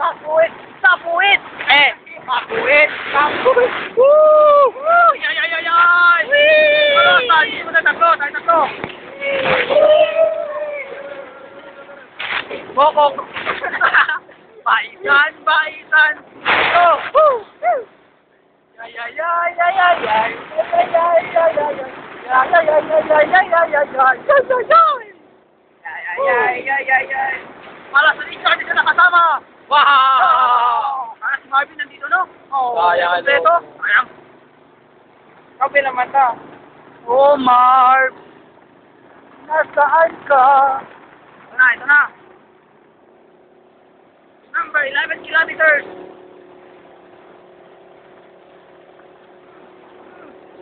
Papuit! Papuit! Eh! Papuit! Papuit! Woo! Woo! Yay! Yay! Yay! Yay! Ano? Tayo na tatlo! Tayo tatlo! Bokok! Baisan! Baisan! Go! Woo! Yay! Yay! Yay! Yay! Yay! Yay! Yay! Yay! Yay! Yay! Yay! Yay! Yay! Yay! Yay! Yay! Yay! Yay! Yay! Yay! Yay! Yay! Yay! Yay! Para sa Richard, hindi ka nakasama! Wow! Para si Marvin nandito, no? Oo. Ano? Kompleto. Sayang. Kape naman ta. Oh, Marv! Nasaan ka? Ito na, ito na. Number 11 kilometers.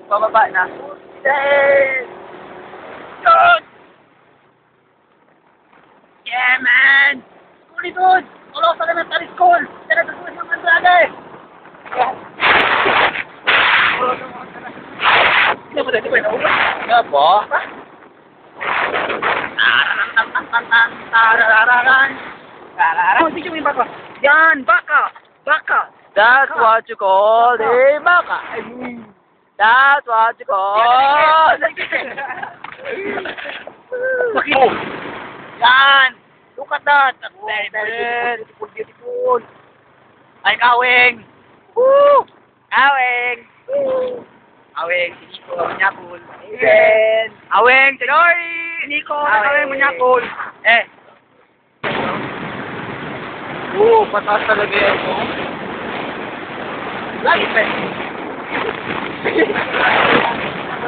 Pababa na. Yay! Dude! Yeah, man! Huli, dude! Ulo sa elementary school! Tira sa school ng Andrade! Hindi mo dito ba yung ulo? Nga po? Yan, baka! Baka! That's what you call a baka! I mean... That's what you call. Makita. Yan. Look at that. That's very, very beautiful, beautiful. Ay, kawing. Woo! Kawing. Woo! Aweng, si Nico, Manyakul. Ben. Aweng, si Dory. Nico, Aweng, Manyakul. Eh, Oo, pataas talaga yan. lagi pa.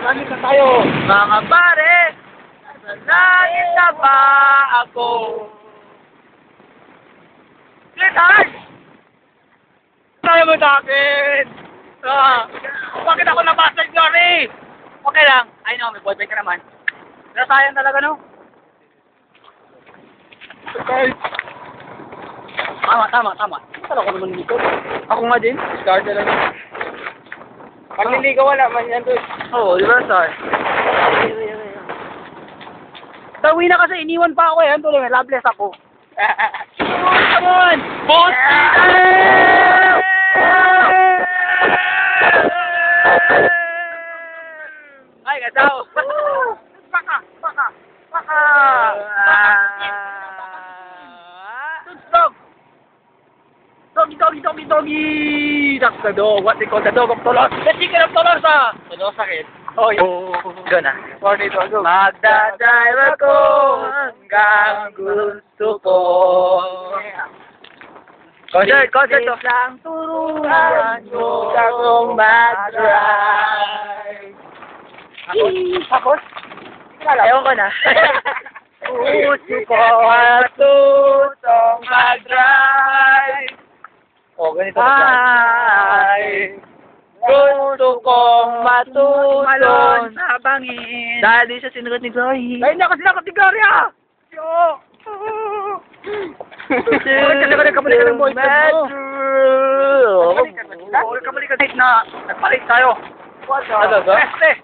Marami na tayo. Mga pare, naging na ba ako? Sweetheart! Tayo mo sa akin! Ah, bakit ako nabasa yung Glory? Okay lang. I know, may boyfriend ka naman. Pero sayang talaga, no? Guys, Tama, tama, tama. Tala ko naman dito. Ako nga din. start na lang. Pagliligaw wala man yan doon. Oo, di ba, sir? Tawi na kasi, iniwan pa ako eh. Ano tuloy, loveless ako. Come on! Boss! Ay, gataw! Baka! Baka! Baka! Dog! Doggy, doggy, doggy! That's the dog. What they call the dog of Tolosa. The chicken of Tolosa! Ano sakit? Oh, yun. Doon na. Sorry, Dogo. Magdadrive ako hanggang gusto ko. Concert, concert to. Lang turuan mo akong mag-drive. Tapos? Ewan ko na. Gusto ko at tutong mag-drive ganito Ay, gusto kong matuton. Sa bangin. Dahil di siya sinagot ni Glory. Ay, nakas lang ni Glory ah! Yo! Kamalikan, kamalikan ng boys. Kamalikan, kamalikan. Kahit na nagpalit tayo. Ano ba? Este! Eh.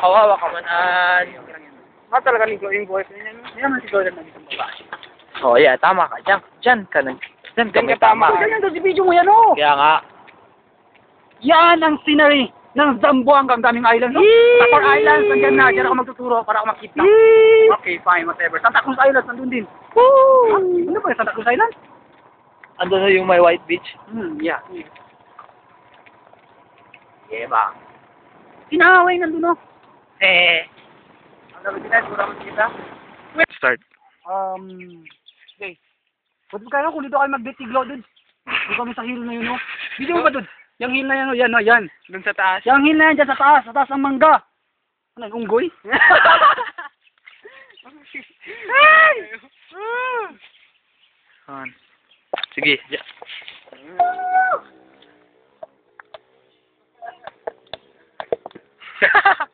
Hawawa ka manan. Ah, talaga ni Glory yung boys. Hindi naman si Glory nag-isang babae. Oh, yeah, tama ka. Diyan, diyan ka nag... Diyan ka may ka tama. Ganyan daw si video mo yan, oh! Kaya nga. Yan ang scenery ng Zamboanga, ang daming island. No? Tapor Islands, nandiyan na. Diyan ako magtuturo para ako makita. Okay, fine, whatever. Santa Cruz Islands, nandun din. Ah, ano ba yung Santa Cruz Island? Ando na yung may white beach. Hmm, yeah. Yeah, ba? Sinaway nandun, no? Eh. Ang dapat kita, siguro makikita. Start. Um. Ba't kaya kung dito kayo mag-detiglo dun? Dito kami sa hill na yun, no? Video mo ba dun? Yung hill na yan, no? Yan, no? Yan. Dun sa taas. Yung hill na yan dyan sa taas, sa taas ng mangga. Ano, yung unggoy? Ay! Yan. Sige. diyan.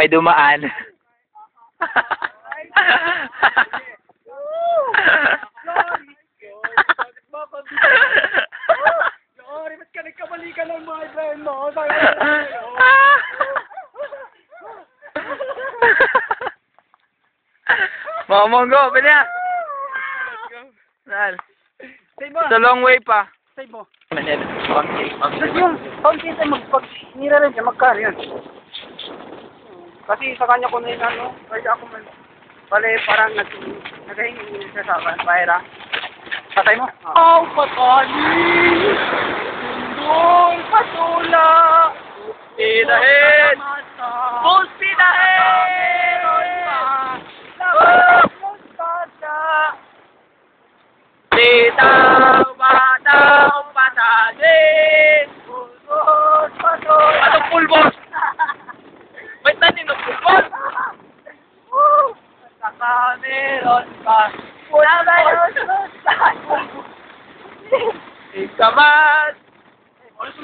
May dumaan. Sorry, ba't ka nagkamali ka ng mga friend mo? Mga monggo, pwede na. Saan? Save mo. It's a long way pa. Save mo. Manila. Tapos yung fountain tayo magpag nira rin siya, magkano yan? Kasi sa kanya ko na yun ano, kaya ako man, bale parang nag, naghahingi siya sa akin, pahira. Patay mo? Oh, patani! Sundol, patula! Speed ahead! Full speed ahead! Sitaw, bataw, patasin! Anong pulbos? May tanin ng pulbos? Kakameron pa. Wala ba yun?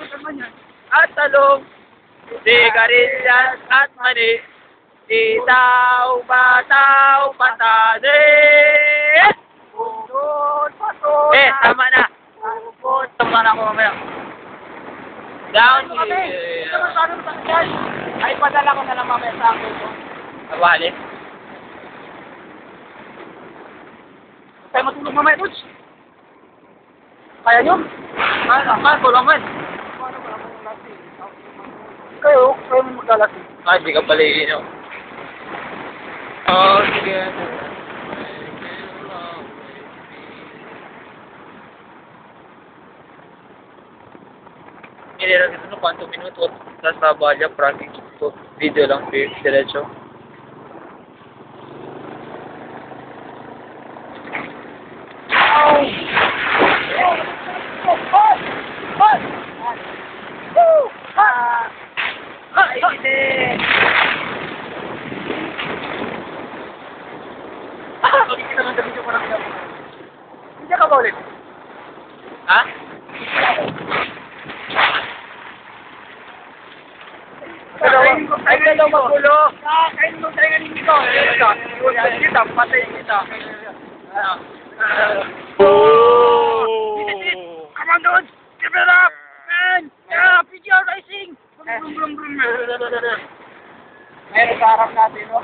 Naman yan? at talong, sigarilyas at mani, sitaw, bataw, patasin! Eh, tama na. Tama na ako mamaya. Down Ano here. Ano yan? Ay, padala ko na lang mamaya sa akin. Abali. Tayo matulog mamaya, Tuts. Kaya nyo? Kaya, kaya lang man. Kayo, kayo mo maglalasing. Ah, di ka pala iinom. Oh, sige. Nilera kita no cuántos minutos sa Sabaya practice to video lang di- diretso. Ay, hindi. Pagkikita ng video ko na pinapagawa. Hindi ka ba ulit? Ha? Dalaw magulo. Kain mo tayo ngayon dito. Kita, kita, patay kita. Oh! Come on, dude! Give it up! Man! Yeah, PGR Racing! Brum, brum, brum, brum. Meron sa harap natin, no?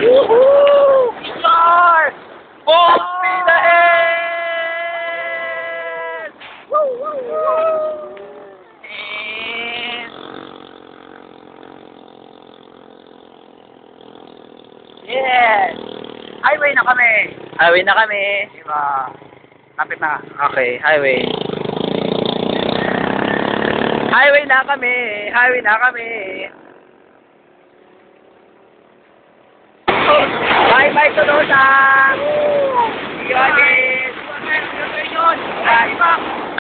Woohoo! PGR! Speed ahead! Woo, woo, woo! highway na kami. Highway na kami. Diba? Kapit na. Okay, highway. Highway na kami. Highway na kami. Oh. Bye bye Tonosa. Yun. Yun. Yun. Yun. Yun.